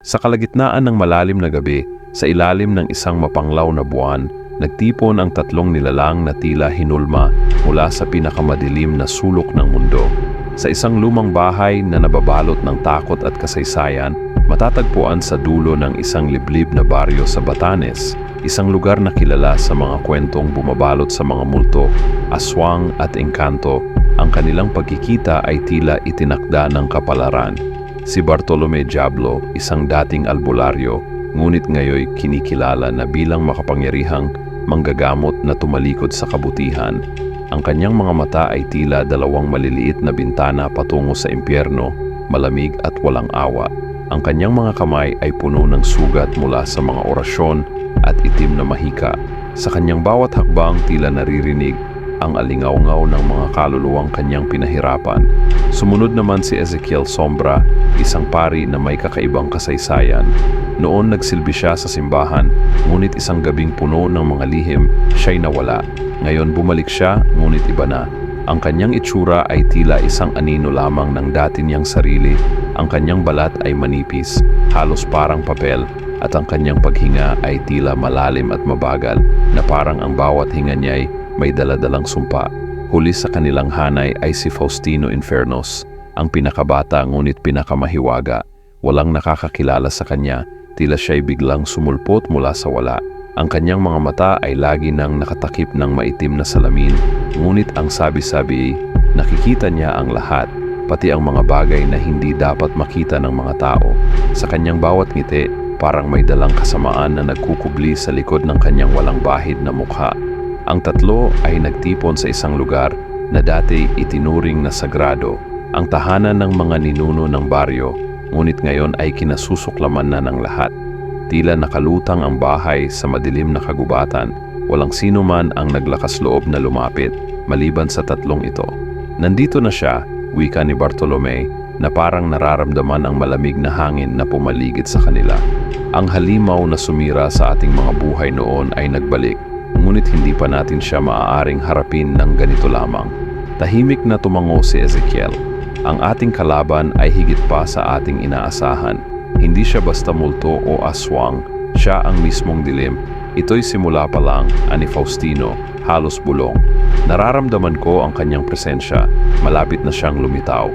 Sa kalagitnaan ng malalim na gabi, sa ilalim ng isang mapanglaw na buwan, nagtipon ang tatlong nilalang na tila hinulma mula sa pinakamadilim na sulok ng mundo. Sa isang lumang bahay na nababalot ng takot at kasaysayan, matatagpuan sa dulo ng isang liblib na baryo sa Batanes, isang lugar na kilala sa mga kwentong bumabalot sa mga multo, aswang at engkanto, ang kanilang pagkikita ay tila itinakda ng kapalaran. Si Bartolome Diablo, isang dating albularyo, ngunit ngayoy kinikilala na bilang makapangyarihang manggagamot na tumalikod sa kabutihan. Ang kanyang mga mata ay tila dalawang maliliit na bintana patungo sa impyerno, malamig at walang awa. Ang kanyang mga kamay ay puno ng sugat mula sa mga orasyon at itim na mahika. Sa kanyang bawat hakbang tila naririnig ang alingaw-ngaw ng mga kaluluwang kanyang pinahirapan. Sumunod naman si Ezekiel Sombra, isang pari na may kakaibang kasaysayan. Noon nagsilbi siya sa simbahan, ngunit isang gabing puno ng mga lihim, siya'y nawala. Ngayon bumalik siya, ngunit iba na. Ang kanyang itsura ay tila isang anino lamang ng dati niyang sarili. Ang kanyang balat ay manipis, halos parang papel, at ang kanyang paghinga ay tila malalim at mabagal na parang ang bawat hinga niya'y may daladalang sumpa. Huli sa kanilang hanay ay si Faustino Infernos, ang pinakabata ngunit pinakamahiwaga. Walang nakakakilala sa kanya, tila siya'y biglang sumulpot mula sa wala. Ang kanyang mga mata ay lagi nang nakatakip ng maitim na salamin, ngunit ang sabi-sabi, nakikita niya ang lahat, pati ang mga bagay na hindi dapat makita ng mga tao. Sa kanyang bawat ngiti, parang may dalang kasamaan na nagkukubli sa likod ng kanyang walang bahid na mukha. Ang tatlo ay nagtipon sa isang lugar na dati itinuring na sagrado, ang tahanan ng mga ninuno ng baryo, ngunit ngayon ay kinasusuklaman na ng lahat. Tila nakalutang ang bahay sa madilim na kagubatan, walang sino man ang naglakas loob na lumapit, maliban sa tatlong ito. Nandito na siya, wika ni Bartolome, na parang nararamdaman ang malamig na hangin na pumaligid sa kanila. Ang halimaw na sumira sa ating mga buhay noon ay nagbalik, ngunit hindi pa natin siya maaaring harapin ng ganito lamang. Tahimik na tumango si Ezekiel. Ang ating kalaban ay higit pa sa ating inaasahan. Hindi siya basta multo o aswang, siya ang mismong dilim. Ito'y simula pa lang, ani Faustino, halos bulong. Nararamdaman ko ang kanyang presensya, malapit na siyang lumitaw.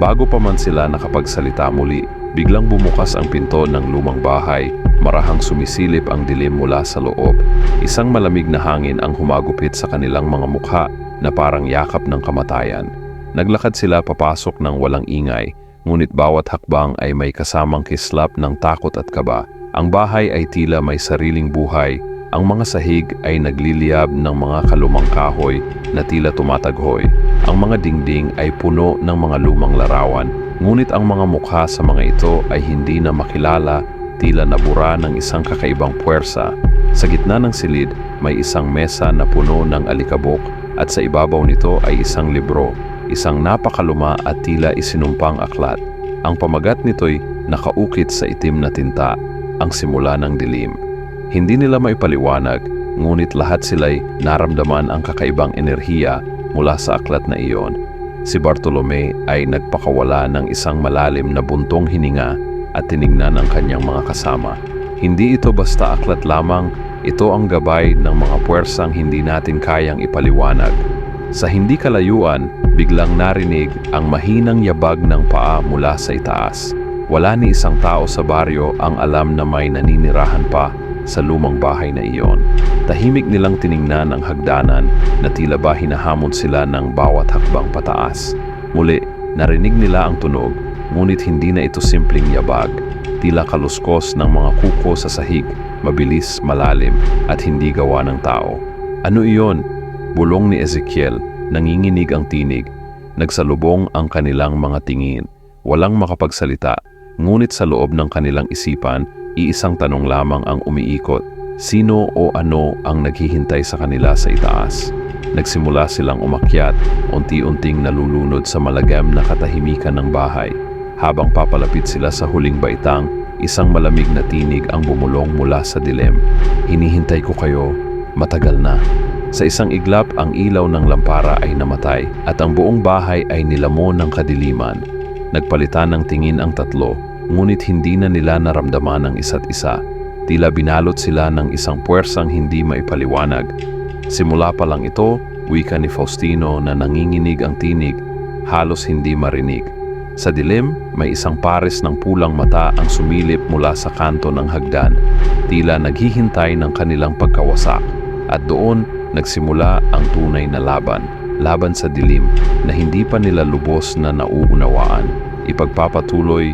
Bago pa man sila nakapagsalita muli, biglang bumukas ang pinto ng lumang bahay Marahang sumisilip ang dilim mula sa loob. Isang malamig na hangin ang humagupit sa kanilang mga mukha na parang yakap ng kamatayan. Naglakad sila papasok ng walang ingay, ngunit bawat hakbang ay may kasamang kislap ng takot at kaba. Ang bahay ay tila may sariling buhay, ang mga sahig ay nagliliyab ng mga kalumang kahoy na tila tumataghoy. Ang mga dingding ay puno ng mga lumang larawan, ngunit ang mga mukha sa mga ito ay hindi na makilala tila nabura ng isang kakaibang puwersa. Sa gitna ng silid, may isang mesa na puno ng alikabok at sa ibabaw nito ay isang libro, isang napakaluma at tila isinumpang aklat. Ang pamagat nito'y nakaukit sa itim na tinta, ang simula ng dilim. Hindi nila maipaliwanag, ngunit lahat sila'y naramdaman ang kakaibang enerhiya mula sa aklat na iyon. Si Bartolome ay nagpakawala ng isang malalim na buntong hininga at tinignan ang kanyang mga kasama. Hindi ito basta aklat lamang, ito ang gabay ng mga puwersang hindi natin kayang ipaliwanag. Sa hindi kalayuan, biglang narinig ang mahinang yabag ng paa mula sa itaas. Wala ni isang tao sa baryo ang alam na may naninirahan pa sa lumang bahay na iyon. Tahimik nilang tiningnan ang hagdanan na tila ba hinahamon sila ng bawat hakbang pataas. Muli, narinig nila ang tunog Ngunit hindi na ito simpleng yabag, tila kaluskos ng mga kuko sa sahig, mabilis, malalim, at hindi gawa ng tao. Ano iyon? Bulong ni Ezekiel, nanginginig ang tinig, nagsalubong ang kanilang mga tingin. Walang makapagsalita, ngunit sa loob ng kanilang isipan, iisang tanong lamang ang umiikot. Sino o ano ang naghihintay sa kanila sa itaas? Nagsimula silang umakyat, unti-unting nalulunod sa malagam na katahimikan ng bahay. Habang papalapit sila sa huling baitang, isang malamig na tinig ang bumulong mula sa dilim. Hinihintay ko kayo, matagal na. Sa isang iglap, ang ilaw ng lampara ay namatay at ang buong bahay ay nilamon ng kadiliman. Nagpalitan ng tingin ang tatlo, ngunit hindi na nila naramdaman ang isa't isa. Tila binalot sila ng isang puwersang hindi maipaliwanag. Simula pa lang ito, wika ni Faustino na nanginginig ang tinig, halos hindi marinig. Sa dilim, may isang pares ng pulang mata ang sumilip mula sa kanto ng hagdan, tila naghihintay ng kanilang pagkawasak. At doon, nagsimula ang tunay na laban, laban sa dilim na hindi pa nila lubos na nauunawaan. Ipagpapatuloy